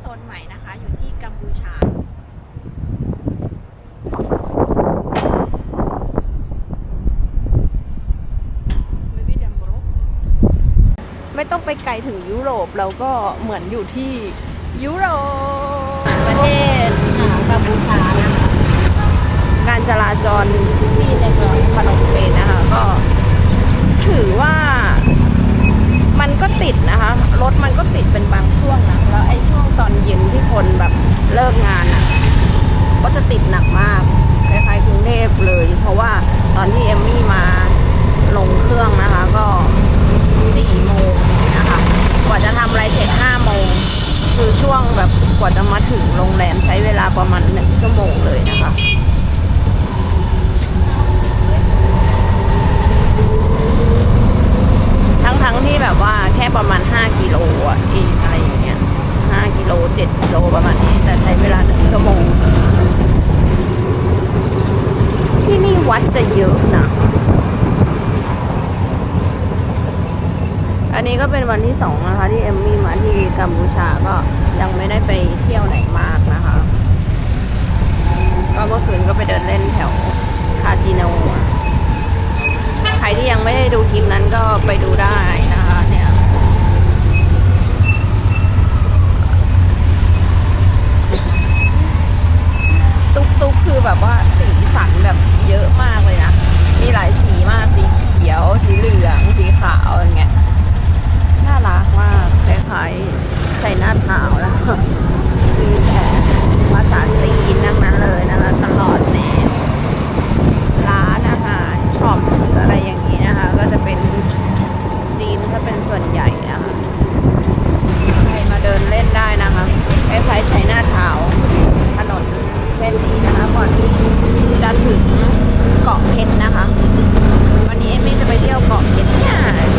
โซนใหม่นะคะ อยู่ที่กัมพูชาไม่ต้องไปไกลถึงยุโรปเราก็เหมือนอยู่ที่ยุโรปประเทศอ่ากัมพูชานะคะการจราจรที่ในเมืองพนมเปญนะคะ ก็ถือว่ามันก็ติดนะคะ รถมันก็ติดเป็น คนแบบเลิกงานอะ ก็จะติดหนักมากคล้ายๆกรุงเทพเลย เพราะว่าตอนที่เอมมี่มาลงเครื่องนะคะ ก็สี่โมงนะคะกว่าจะทำอะไรเสร็จห้าโมงคือช่วงแบบกว่าจะมาถึงโรงแรมใช้เวลาประมาณหนึ่งชั่วโมงเลยนะคะ ทั้งๆที่แบบว่าแค่ประมาณ 5 กิโลอะเองอะไรอย่างเงี้ย 5 กิโล 7 กิโลประมาณนี้ แต่ใช้เวลาหนึ่งชั่วโมง ที่นี่วัดจะเยอะนะ อันนี้ก็ เป็นวันที่สองนะคะ ที่เอมมี่มาที่กัมพูชาก็ยังไม่ได้ไปเที่ยวไหนมากนะคะ ก็เมื่อคืนก็ไปเดินเล่นแถวคาสิโนใครที่ยังไม่ได้ดูคลิปนั้นก็ไปดูได้นะคะเนี่ย ตุ๊กตุ๊กคือแบบว่าสีสันแบบเยอะมากเลยนะ มีหลายสีมากสีเขียว สีเหลือง สีขาวอย่างเงี้ย น่ารักมากคล้ายๆใส่หน้าเท้าแล้ว มีแต่ภาษาจีนทั้งนั้นเลยนะคะตลอดแนว ร้านอาหารช็อปหรืออะไรอย่างนี้นะคะ ก็จะเป็นจีนถ้าเป็นส่วนใหญ่นะคะใครมาเดินเล่นได้นะคะคล้ายๆใช้หน้าเท้าถนนเส้นนี้นะคะก่อนที่จะถึงเกาะเพชรนะคะ วันนี้เอมมี่จะไปเที่ยวเกาะเพชรเนี่ย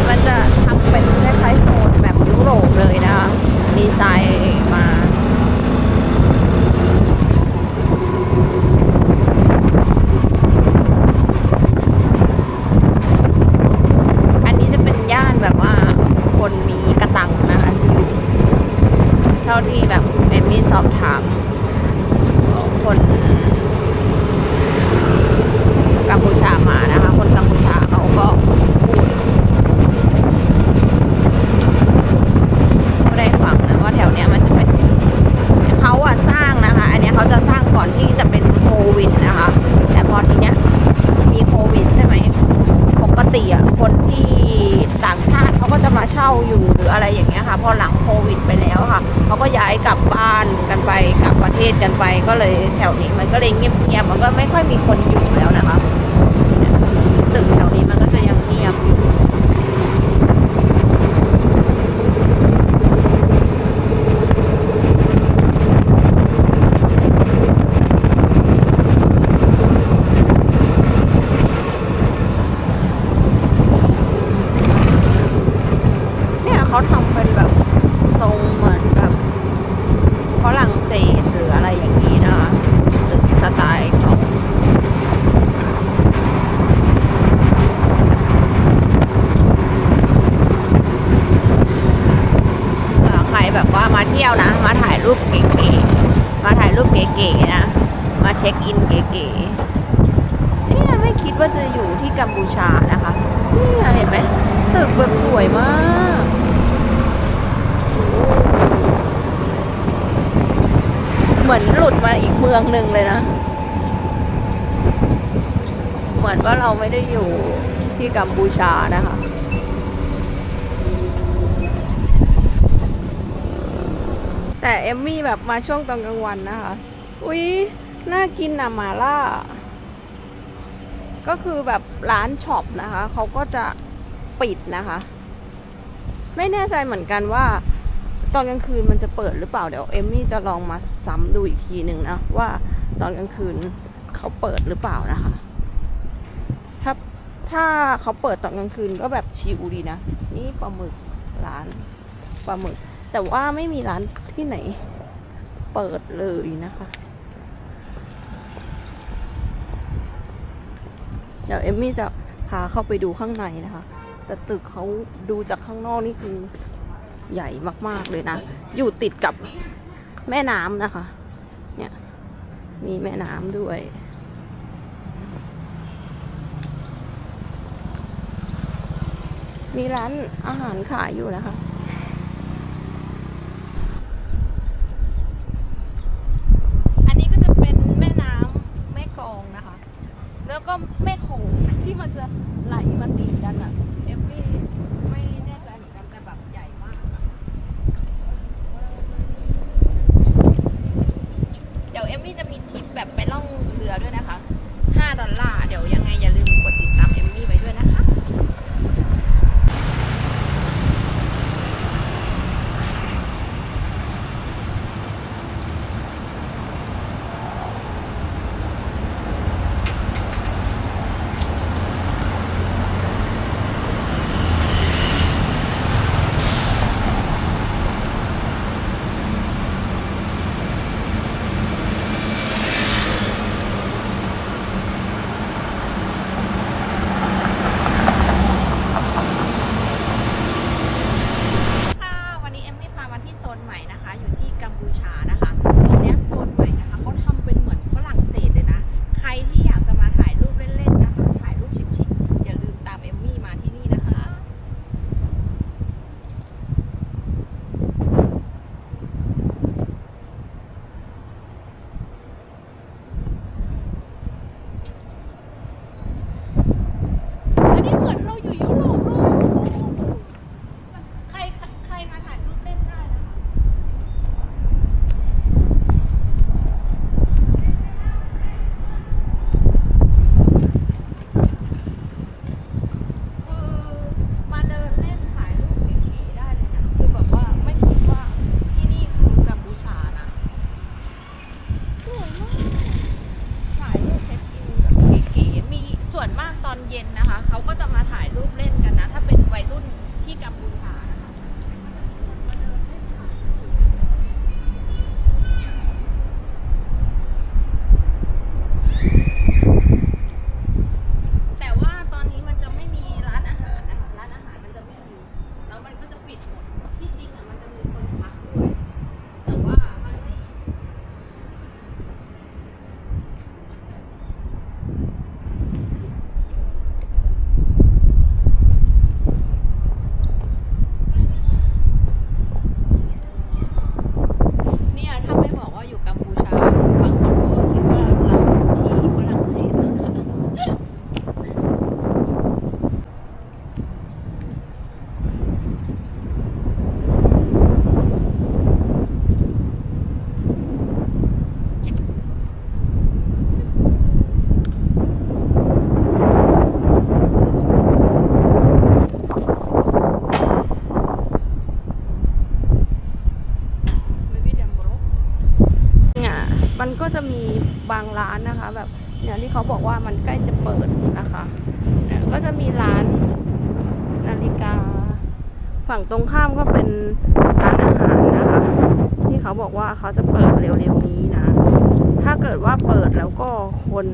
มันจะทำเป็นคล้ายๆโซนแบบยุโรปเลยนะคะดีไซน์มา อันนี้จะเป็นย่านแบบว่าคนมีกระตังนะคะที่อยู่ เท่าที่แบบเอมมี่สอบถามคนกัมพูชามานะคะ คนกัมพูชาเขาก็พูดก็ได้ฟังนะว่าแถวเนี้ยมันจะเป็นเขาอะสร้างนะคะ อันเนี้ยเขาจะสร้างก่อนที่จะเป็นโควิดนะคะ แต่พอทีเนี้ยมีโควิดใช่ไหม ปกติอะคนที่ต่างชาติเขาก็จะมาเช่า อยู่หรืออะไรอย่างเงี้ยค่ะ พอหลังโควิดไปแล้วค่ะเขาก็ย้ายกลับบ้านกันไปกลับประเทศกันไป ก็เลยแถวนี้มันก็เลยเงียบๆมันก็ไม่ค่อยมีคนอยู่แล้วนะคะตึกแถวนี้มันก็จะยังเงียบอยู่ เขาทำเป็นแบบทรงเหมือนแบบฝรั่งเศสหรืออะไรอย่างนี้นะคะตึกสไตล์ของใครแบบว่ามาเที่ยวนะ มาถ่ายรูปเก๋ๆมาถ่ายรูปเก๋ๆนะ มาเช็คอินเก๋ๆเนี่ยไม่คิดว่าจะอยู่ที่กัมพูชานะคะเนี่ยเห็นไหมตึกแบบสวยมาก เห มือนหลุดมาอีกเมืองหนึ่งเลยนะ เหมือนว่าเราไม่ได้อยู่ที่กัมพูชานะคะแต่เอมมี่แบบมาช่วงตอนกลางวันนะคะ อุ๊ย น่ากินนะมาล่า ก็คือแบบร้านช็อปนะคะ เขาก็จะปิดนะคะ ไม่แน่ใจเหมือนกันว่า ตอนกลางคืนมันจะเปิดหรือเปล่าเดี๋ยวเอมมี่จะลองมาซ้ำดูอีกทีหนึ่งนะว่าตอนกลางคืนเขาเปิดหรือเปล่านะคะ ถ้าถ้าเขาเปิดตอนกลางคืนก็แบบชิลดีนะ นี่ปลาหมึกร้านปลาหมึก แต่ว่าไม่มีร้านที่ไหนเปิดเลยนะคะ เดี๋ยวเอมมี่จะพาเข้าไปดูข้างในนะคะ แต่ตึกเขาดูจากข้างนอกนี่คือ ใหญ่มากๆเลยนะ อยู่ติดกับแม่น้ำนะคะ เนี่ย มีแม่น้ำด้วย มีร้านอาหารขายอยู่นะคะ บางร้านนะคะ แบบเนี่ยที่เขาบอกว่ามันใกล้จะเปิดนะคะเนี่ยก็จะมีร้านนาฬิกา ฝั่งตรงข้ามก็เป็นร้านอาหารนะคะ ที่เขาบอกว่าเขาจะเปิดเร็วๆนี้นะ ถ้าเกิดว่าเปิดแล้วก็คน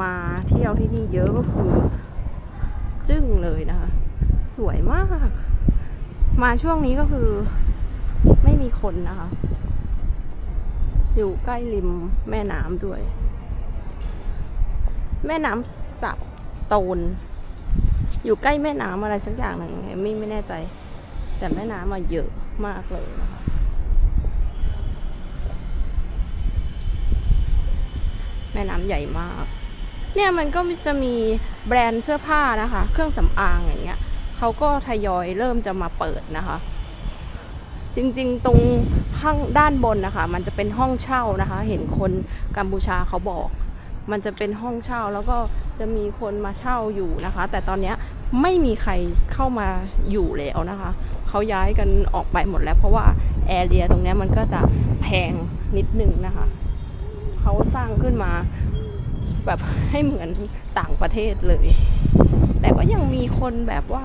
มาเที่ยวที่นี่เยอะก็คือ จึ้งเลยนะคะ สวยมาก มาช่วงนี้ก็คือไม่มีคนนะคะ อยู่ใกล้ริมแม่น้ำด้วย แม่น้ำสับโตน อยู่ใกล้แม่น้ำอะไรสักอย่างหนึ่งเอมมี่ไม่แน่ใจ แต่แม่น้ำมาเยอะมากเลยนะคะแม่น้ำใหญ่มาก เนี่ยมันก็จะมีแบรนด์เสื้อผ้านะคะ เครื่องสำอางอย่างเงี้ยเขาก็ทยอยเริ่มจะมาเปิดนะคะ จริงๆ ตรงข้างด้านบนนะคะ มันจะเป็นห้องเช่านะคะ เห็นคนกัมพูชาเขาบอก มันจะเป็นห้องเช่าแล้วก็จะมีคนมาเช่าอยู่นะคะ แต่ตอนนี้ไม่มีใครเข้ามาอยู่แล้วนะคะเขาย้ายกันออกไปหมดแล้ว เพราะว่าแอเรียตรงนี้มันก็จะแพงนิดนึงนะคะเขาสร้างขึ้นมาแบบให้เหมือนต่างประเทศเลย แต่ก็ยังมีคนแบบว่า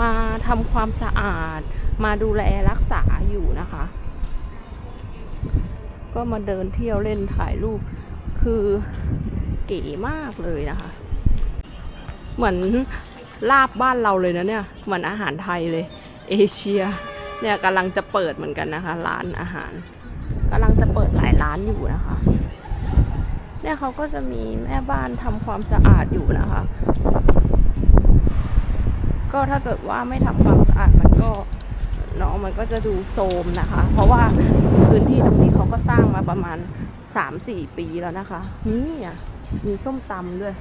มาทำความสะอาด มาดูแลรักษาอยู่นะคะ ก็มาเดินเที่ยวเล่นถ่ายรูป คือเก๋มากเลยนะคะ เหมือนลาบบ้านเราเลยนะเนี่ย เหมือนอาหารไทยเลย เอเชีย เนี่ยกำลังจะเปิดเหมือนกันนะคะ ร้านอาหารกกำลังจะเปิดหลายร้านอยู่นะคะเนี่ยเขาก็จะมีแม่บ้านทำความสะอาดอยู่นะคะ ก็ถ้าเกิดว่าไม่ทำความสะอาดมันก็เนาะมันก็จะดูโทรมนะคะ เพราะว่าพื้นที่ตรงนี้เขาก็สร้างมาประมาณสามสี่ปีแล้วนะคะ นี่อะมีส้มตำด้วย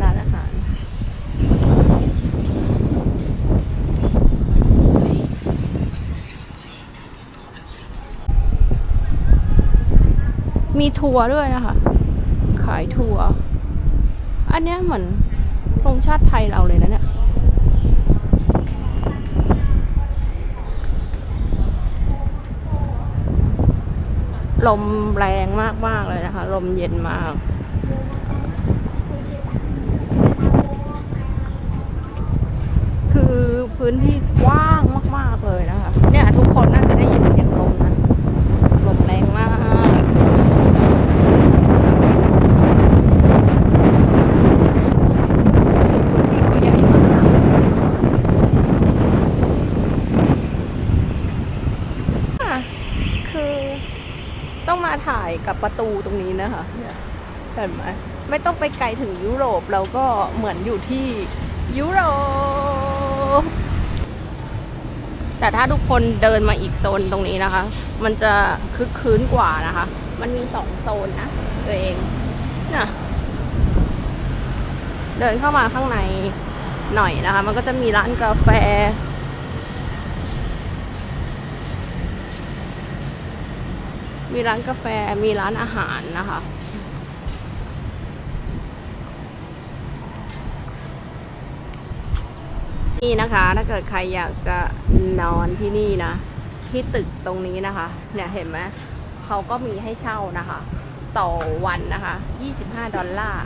ร้านอาหารมีทัวร์ด้วยนะคะ ขายทัวร์ อันนี้เหมือน ธงชาติไทยเราเลยนะเนี่ยลมแรงมาก ๆ เลยนะคะ ลมเย็นมากคือพื้นที่กว้างมาก ๆ เลยนะคะ เนี่ย ทุกคนน่าจะได้ยินเสียงลมนะ ลมแรงมาก พื้นที่เขาใหญ่มากอะคือต้องมาถ่ายกับป ระตูตรงนี้นะคะเนี่ยเห็นไหมไม่ต้องไปไกลถึงยุโรปเราก็เหมือนอยู่ที่ยุโรป แต่ถ้าทุกคนเดินมาอีกโซนตรงนี้นะคะ มันจะคึกคืนกว่านะคะ มันมีสองโซนนะตัวเองน่ะเดินเข้ามาข้างในหน่อยนะคะ มันก็จะมีร้านกาแฟ มีร้านกาแฟ มีร้านอาหารนะคะ นี่นะคะ ถ้าเกิดใครอยากจะนอนที่นี่นะ ที่ตึกตรงนี้นะคะ เนี่ยเห็นไหมเขาก็มีให้เช่านะคะ ต่อวันนะคะ 25 ดอลลาร์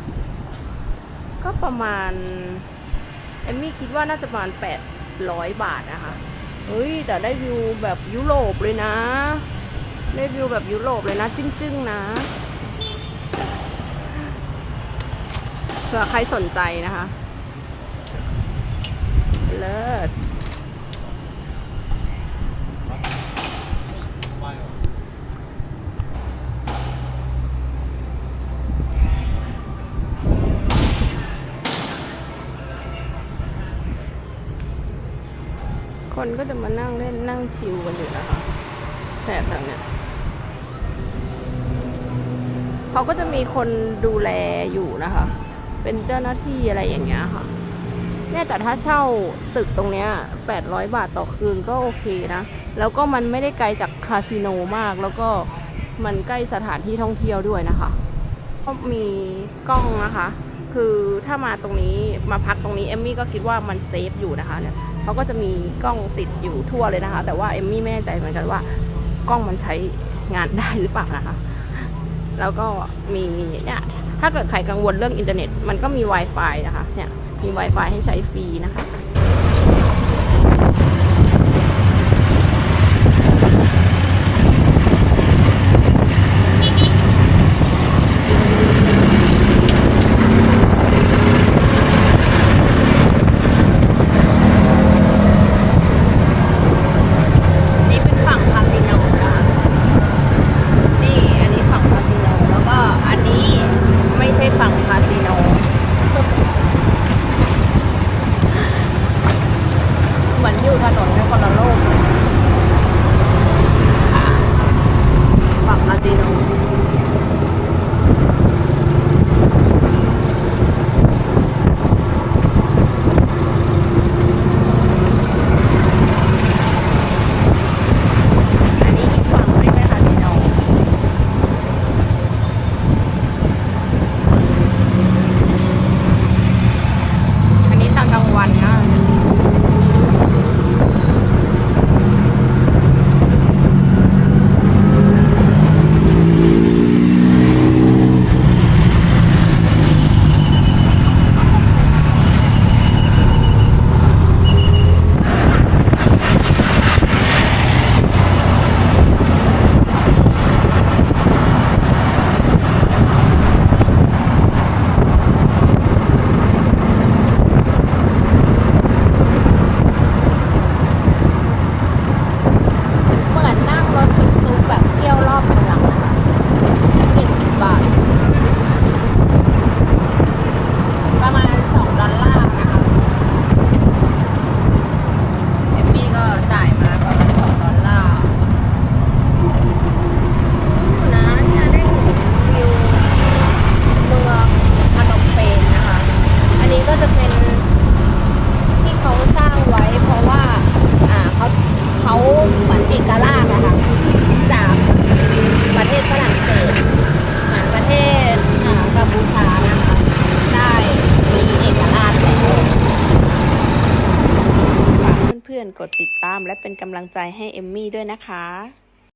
ก็ประมาณ เอมมี่คิดว่าน่าจะประมาณ 800 บาทนะคะ เฮ้ย แต่ได้วิวแบบยุโรปเลยนะ ได้วิวแบบยุโรปเลยนะ จึ้งๆนะเผื่อใครสนใจนะคะ เลิศคนก็จะมานั่งเล่นนั่งชิลกันอยู่นะคะแถบทางเนี้ย เขาก็จะมีคนดูแลอยู่นะคะ เป็นเจ้าหน้าที่อะไรอย่างเงี้ยค่ะเนี่ยแต่ถ้าเช่าตึกตรงเนี้ย800 บาทต่อคืนก็โอเคนะ แล้วก็มันไม่ได้ไกลจากคาสิโนมาก แล้วก็มันใกล้สถานที่ท่องเที่ยวด้วยนะคะ ก็มีกล้องนะคะ คือถ้ามาตรงนี้มาพักตรงนี้เอมมี่ก็คิดว่ามันเซฟอยู่นะคะเนี่ยเขาก็จะมีกล้องติดอยู่ทั่วเลยนะคะ แต่ว่าเอมมี่ไม่แน่ใจเหมือนกันว่ากล้องมันใช้งานได้หรือเปล่านะคะ แล้วก็มีเนี่ยถ้าเกิดใครกังวลเรื่องอินเทอร์เน็ต มันก็มี Wi-Fi นะคะเนี่ยมี Wi-Fi ให้ใช้ฟรีนะคะำลังใจให้เอมมี่ด้วยนะคะ